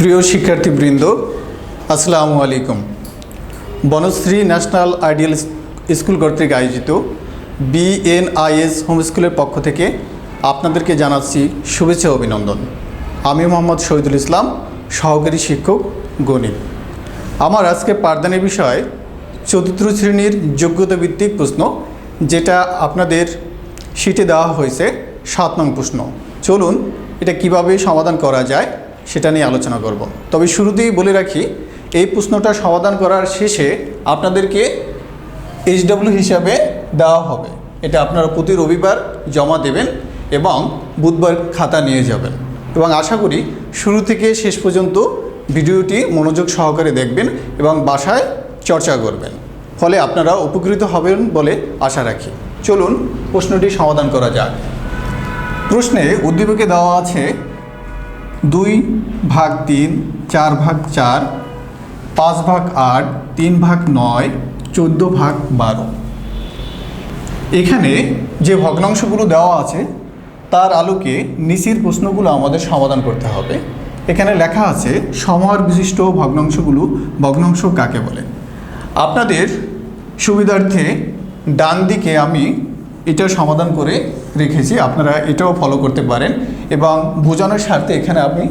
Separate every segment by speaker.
Speaker 1: প্রিয় শিক্ষার্থীবৃন্দ, আসসালামু আলাইকুম। বনশ্রী ন্যাশনাল আইডিয়াল স্কুল কর্তৃক আয়োজিত বিএনআইএস হোম স্কুলের পক্ষ থেকে আপনাদেরকে জানাচ্ছি শুভেচ্ছা অভিনন্দন। আমি মোহাম্মদ শহীদুল ইসলাম, সহকারী শিক্ষক, গণিত। আমার আজকে পাঠদানের বিষয় চতুর্থ শ্রেণির যোগ্যতা ভিত্তিক প্রশ্ন, যেটা আপনাদের শীটে দেওয়া হয়েছে সাত নং প্রশ্ন। চলুন এটা কীভাবে সমাধান করা যায় সেটা নিয়ে আলোচনা করব। তবে শুরুতেই বলে রাখি, এই প্রশ্নটা সমাধান করার শেষে আপনাদেরকে এইচডব্লিউ হিসাবে দেওয়া হবে। এটা আপনারা প্রতি রবিবার জমা দেবেন এবং বুধবার খাতা নিয়ে যাবেন। এবং আশা করি শুরু থেকে শেষ পর্যন্ত ভিডিওটি মনোযোগ সহকারে দেখবেন এবং বাসায় চর্চা করবেন। ফলে আপনারা উপকৃত হবেন বলে আশা রাখি। চলুন প্রশ্নটি সমাধান করা যাক। প্রশ্নে উদ্দীপকে দেওয়া আছে দুই ভাগ তিন, চার ভাগ চার, পাঁচ ভাগ আট, তিন ভাগ নয়, চোদ্দ ভাগ বারো। এখানে যে ভগ্নাংশগুলো দেওয়া আছে, তার আলোকে নিচের প্রশ্নগুলো আমাদের সমাধান করতে হবে। এখানে লেখা আছে, সমাহার বিশিষ্ট ভগ্নাংশগুলো ভগ্নাংশ কাকে বলে? আপনাদের সুবিধার্থে ডান দিকে আমি এটা সমাধান করে রেখেছি, আপনারা এটাও ফলো করতে পারেন এবং বোঝানোর স্বার্থে এখানে আমি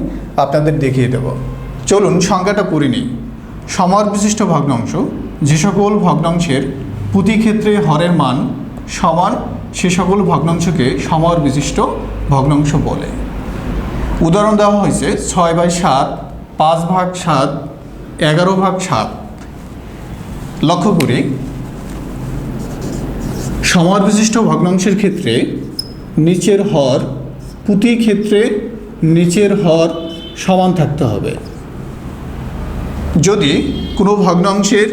Speaker 1: আপনাদের দেখিয়ে দেব। চলুন সংজ্ঞাটা পড়ে নিই। সমার বিশিষ্ট ভগ্নাংশ, যে সকল ভগ্নাংশের প্রতি ক্ষেত্রে হরের মান সমান সে সকল ভগ্নাংশকে সমর বিশিষ্ট ভগ্নাংশ বলে। উদাহরণ দেওয়া হয়েছে ছয় বাই সাত, পাঁচ ভাগ সাত, এগারো ভাগ সাত। লক্ষ্য করি সমার বিশিষ্ট ভগ্নাংশের ক্ষেত্রে নিচের হর প্রতি ক্ষেত্রে নিচের হর সমান থাকতে হবে। যদি কোনো ভগ্নাংশের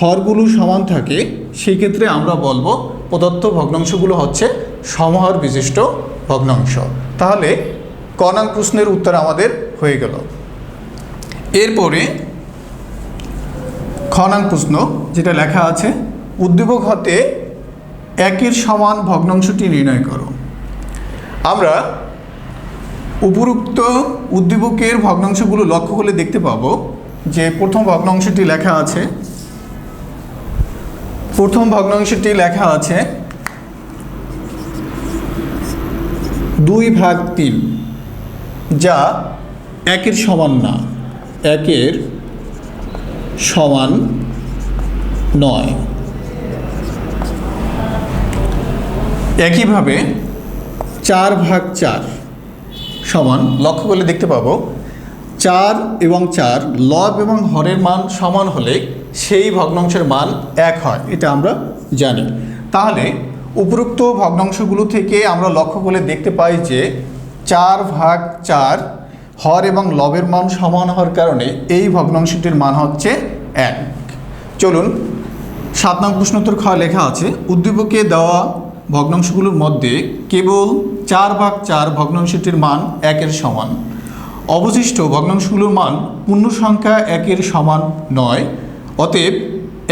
Speaker 1: হরগুলো সমান থাকে, সেই ক্ষেত্রে আমরা বলব প্রদত্ত ভগ্নাংশগুলো হচ্ছে সমহর বিশিষ্ট ভগ্নাংশ। তাহলে কনাং প্রশ্নের উত্তর আমাদের হয়ে গেল। এরপরে খনাং প্রশ্ন, যেটা লেখা আছে, উদ্দীপক হতে একের সমান ভগ্নাংশটি নির্ণয় করো। আমরা উপরুক্ত উদ্দীপকের ভগ্নাংশগুলো লক্ষ্য করলে দেখতে পাবো যে প্রথম ভগ্নাংশটি লেখা আছে, প্রথম ভগ্নাংশটি লেখা আছে দুই ভাগ তিন, যা একের সমান না, একের সমান নয়। একইভাবে চার ভাগ চার সমান লক্ষ্য করলে দেখতে পাবো। চার এবং চার লব এবং হরের মান সমান হলে সেই ভগ্নাংশের মান এক হয় এটা আমরা জানি। তাহলে উপরোক্ত ভগ্নাংশগুলো থেকে আমরা লক্ষ্য করলে দেখতে পাই যে চার ভাগ চার হর এবং লবের মান সমান হওয়ার কারণে এই ভগ্নাংশটির মান হচ্ছে এক। চলুন সাত নং প্রশ্নোত্তর খ লেখা আছে। উদ্দীপকে দেওয়া ভগ্নাংশগুলোর মধ্যে কেবল চার ভাগ চার ভগ্নাংশটির মান একের সমান। অবশিষ্ট ভগ্নাংশগুলোর মান পূর্ণ সংখ্যা একের সমান নয়, অতএব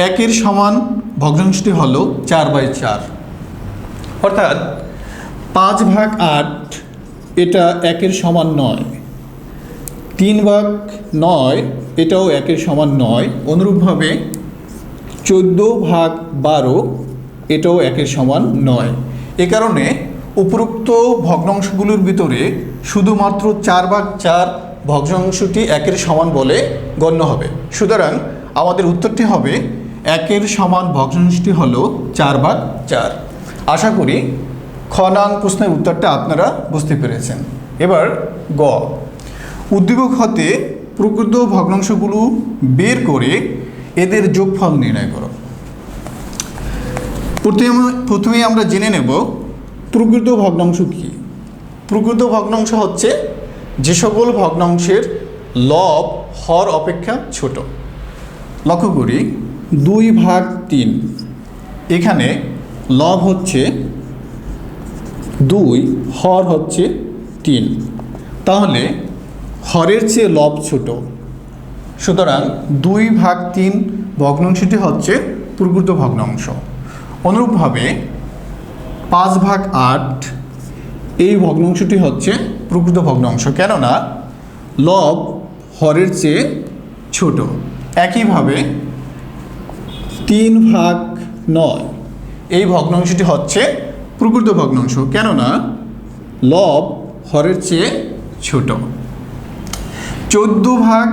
Speaker 1: একের সমান ভগ্নাংশটি হল চার বাই চার। অর্থাৎ পাঁচ ভাগ আট এটা একের সমান নয়, তিন ভাগ নয় এটাও একের সমান নয়। অনুরূপভাবে চোদ্দ ভাগ বারো এটাও একের সমান নয়। এ কারণে উপরোক্ত ভগ্নাংশগুলোর ভিতরে শুধুমাত্র চার ভাগ চার ভগ্নাংশটি একের সমান বলে গণ্য হবে। সুতরাং আমাদের উত্তরটি হবে একের সমান ভগ্নাংশটি হল চার ভাগ চার। আশা করি খ নাং প্রশ্নের উত্তরটা আপনারা বুঝতে পেরেছেন। এবার গ। উদ্দীপক হতে প্রকৃত ভগ্নাংশগুলো বের করে এদের যোগফল নির্ণয় করো। প্রথমে আমরা জেনে নেব প্রকৃত ভগ্নাংশ কী। প্রকৃত ভগ্নাংশ হচ্ছে যে সকল ভগ্নাংশের লব হর অপেক্ষা ছোট। লক্ষ্য করি, দুই ভাগ তিন। এখানে লব হচ্ছে দুই, হর হচ্ছে তিন। তাহলে হরের চেয়ে লব ছোট। সুতরাং দুই ভাগ তিন ভগ্নাংশটি হচ্ছে প্রকৃত ভগ্নাংশ। অনুরূপভাবে পাঁচ ভাগ আট, এই ভগ্নাংশটি হচ্ছে প্রকৃত ভগ্নাংশ। কেননা লব হরের চেয়ে ছোট। একইভাবে তিন ভাগ নয়, এই ভগ্নাংশটি হচ্ছে প্রকৃত ভগ্নাংশ। কেননা লব হরের চেয়ে ছোট। চোদ্দ ভাগ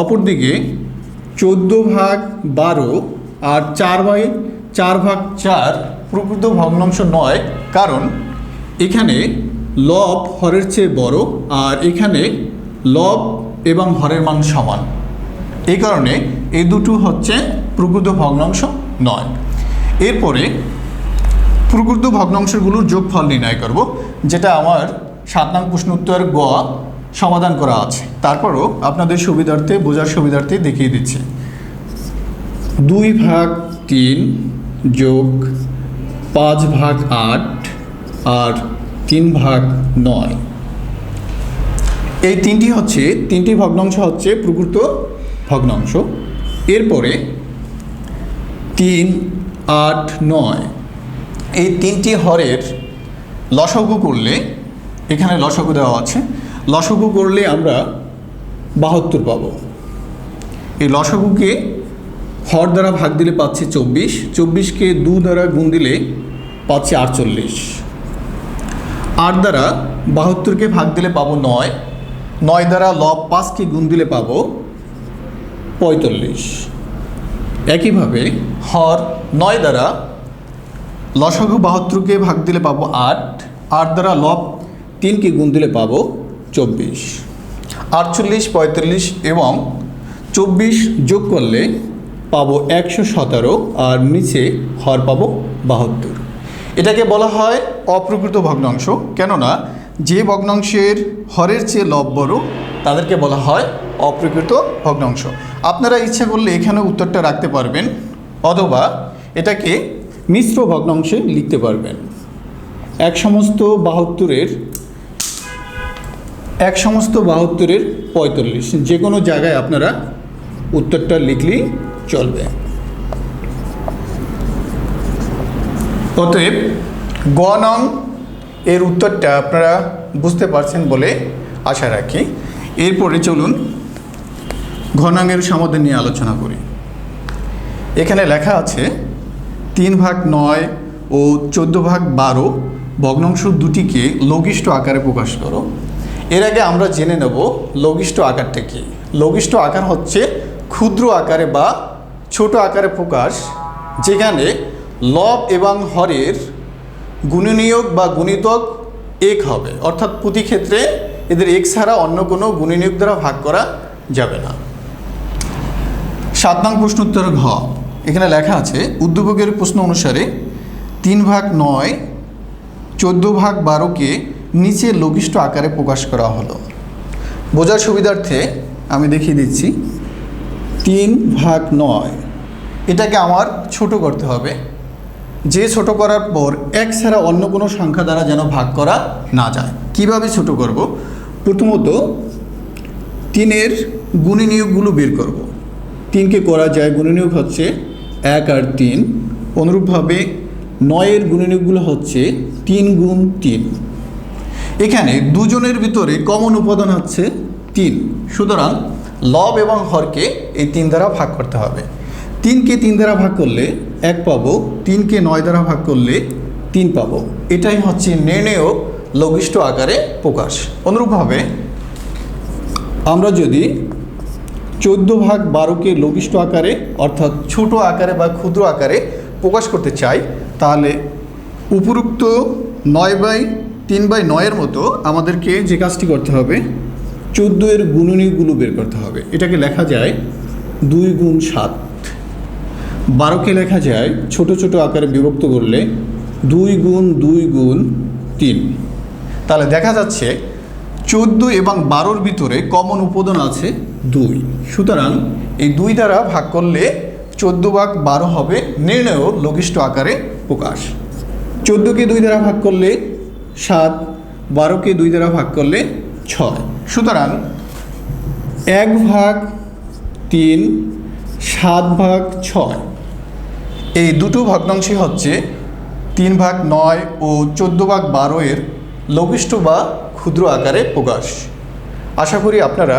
Speaker 1: অপরদিকে চোদ্দ ভাগ বারো আর চার বাই চার ভাগ চার প্রকৃত ভগ্নাংশ নয়, কারণ এখানে লব হরের চেয়ে বড় আর এখানে লব এবং হরের মান সমান। এই কারণে এই দুটো হচ্ছে প্রকৃত ভগ্নাংশ নয়। এরপরে প্রকৃত ভগ্নাংশগুলোর যোগফল নির্ণয় করব, যেটা আমার সাত নং প্রশ্ন উত্তর গ সমাধান করা আছে। তারপরও আপনাদের সুবিধার্থে, বোঝার সুবিধার্থে দেখিয়ে দিচ্ছি। দুই ভাগ তিন যোগ পাঁচ ভাগ আট আর তিন ভাগ নয়। এই তিনটি হচ্ছে, তিনটি ভগ্নাংশ হচ্ছে প্রকৃত ভগ্নাংশ। এরপরে তিন, আট, নয়। এই তিনটি হরের লসগু করলে, এখানে লসগু দেওয়া আছে, লসগু করলে আমরা বাহাত্তর পাবো। এই লসগুকে হর দ্বারা ভাগ দিলে পাচ্ছি চব্বিশ, চব্বিশকে দু দ্বারা গুণ দিলে পাচ্ছি আটচল্লিশ। আট দ্বারা বাহাত্তরকে ভাগ দিলে পাবো নয় নয় দ্বারা লব পাঁচকে গুণ দিলে পাবো পঁয়তাল্লিশ। একইভাবে হর নয় দ্বারা লসগু বাহাত্তরকে ভাগ দিলে পাবো আট আট দ্বারা লব তিনকে গুণ দিলে পাবো চব্বিশ। আটচল্লিশ, পঁয়তাল্লিশ এবং চব্বিশ যোগ করলে পাবো একশো সতেরো আর নিচে হর পাবো বাহাত্তর। এটাকে বলা হয় অপ্রকৃত ভগ্নাংশ, কেননা যে ভগ্নাংশের হরের চেয়ে লব বড়, তাদেরকে বলা হয় অপ্রকৃত ভগ্নাংশ। আপনারা ইচ্ছা করলে এখানে উত্তরটা রাখতে পারবেন, অথবা এটাকে মিশ্র ভগ্নাংশে লিখতে পারবেন। এক সমস্ত বাহাত্তরের, এক সমস্ত বাহাত্তরের পঁয়তাল্লিশ। যে কোনো জায়গায় আপনারা উত্তরটা লিখলেই চলবে। অতএব গ নং এর উত্তরটা আপনারা বুঝতে পারছেন বলে আশা রাখি। এরপরে চলুন ঘনাঙ্গের সমাধান নিয়ে আলোচনা করি। এখানে লেখা আছে, তিন ভাগ নয় ও চোদ্দ ভাগ বারো ভগ্নাংশ দুটিকে লঘিষ্ঠ আকারে প্রকাশ করো। এর আগে আমরা জেনে নেব লঘিষ্ঠ আকারটা কী। লঘিষ্ঠ আকার হচ্ছে ক্ষুদ্র আকারে বা ছোট আকারে প্রকাশ, যেখানে লব এবং হরের গুণনীয়ক বা গুণিতক এক হবে। অর্থাৎ প্রতি ক্ষেত্রে এদের এক ছাড়া অন্য কোনো গুণনীয়ক দ্বারা ভাগ করা যাবে না। সাত নং প্রশ্ন উত্তর ঘ। এখানে লেখা আছে উদ্যোগের প্রশ্ন অনুসারে তিন ভাগ নয়, চোদ্দ ভাগ বারোকে নিচে লঘিষ্ঠ আকারে প্রকাশ করা হলো। বোঝার সুবিধার্থে আমি দেখিয়ে দিচ্ছি তিন ভাগ নয়। এটাকে আমার ছোট করতে হবে। যে ছোট করার পর এক ছাড়া অন্য কোনো সংখ্যা দ্বারা যেন ভাগ করা না যায়। কীভাবে ছোট করব? প্রথমত তিনের গুণী নিয়োগগুলো বের করব। তিনকে করা যায় গুণী নিয়োগ হচ্ছে এক আর তিন। অনুরূপভাবে নয়ের গুণী নিয়োগগুলো হচ্ছে তিন গুণ তিন। এখানে দুজনের ভিতরে কমন উপাদান হচ্ছে তিন। সুতরাং লব এবং হরকে এই তিন দ্বারা ভাগ করতে হবে। তিনকে তিন দ্বারা ভাগ করলে এক পাবো, তিনকে নয় দ্বারা ভাগ করলে তিন পাবো। এটাই হচ্ছে নির্ণেয় লঘিষ্ঠ আকারে প্রকাশ। অনুরূপভাবে আমরা যদি চোদ্দ ভাগ বারোকে লঘিষ্ঠ আকারে, অর্থাৎ ছোট আকারে বা ক্ষুদ্র আকারে প্রকাশ করতে চাই, তাহলে উপরুক্ত নয় বাই তিন বাই নয়ের মতো আমাদেরকে যে কাজটি করতে হবে, চোদ্দ এর গুণনীগুলো বের করতে হবে। এটাকে লেখা যায় দুই গুণ সাত। বারোকে লেখা যায়, ছোট ছোট আকারে বিভক্ত করলে দুই গুণ দুই গুণ তিন। তাহলে দেখা যাচ্ছে চোদ্দ এবং বারোর ভিতরে কমন উপাদান আছে দুই। সুতরাং এই দুই দ্বারা ভাগ করলে চোদ্দ ভাগ বারো হবে নির্ণয় লঘিষ্ঠ আকারে প্রকাশ। চোদ্দোকে দুই দ্বারা ভাগ করলে সাত, বারোকে দুই দ্বারা ভাগ করলে ছয়। সুতরাং এক ভাগ তিন, সাত ভাগ ছয়। এই দুটো ভগ্নাংশই হচ্ছে তিন ভাগ নয় ও চোদ্দ ভাগ বারো এর লঘিষ্ঠ বা ক্ষুদ্র আকারে প্রকাশ। আশা করি আপনারা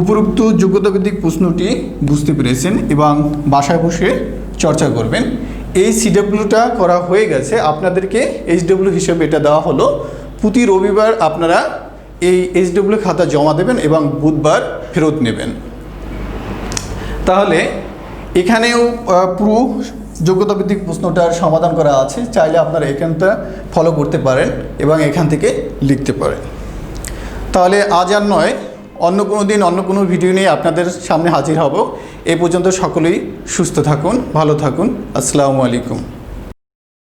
Speaker 1: উপরোক্ত যোগ্যতা ভিত্তিক প্রশ্নটি বুঝতে পেরেছেন এবং বাসায় বসে চর্চা করবেন। এই সিডব্লিউটা করা হয়ে গেছে। আপনাদেরকে এইচডব্লিউ হিসেবে এটা দেওয়া হলো। প্রতি রবিবার আপনারা এই এইচডব্লিউ খাতা জমা দেবেন এবং বুধবার ফেরত নেবেন। তাহলে এখানেও পুরো যোগ্যতা ভিত্তিক প্রশ্নটার সমাধান করা আছে। চাইলে আপনারা এখানটা ফলো করতে পারেন এবং এখান থেকে লিখতে পারেন। তাহলে আজ আর নয়, অন্য কোনো দিন অন্য কোনো ভিডিও নিয়ে আপনাদের সামনে হাজির হব। এ পর্যন্ত সকলেই সুস্থ থাকুন, ভালো থাকুন। আসসালামু আলাইকুম।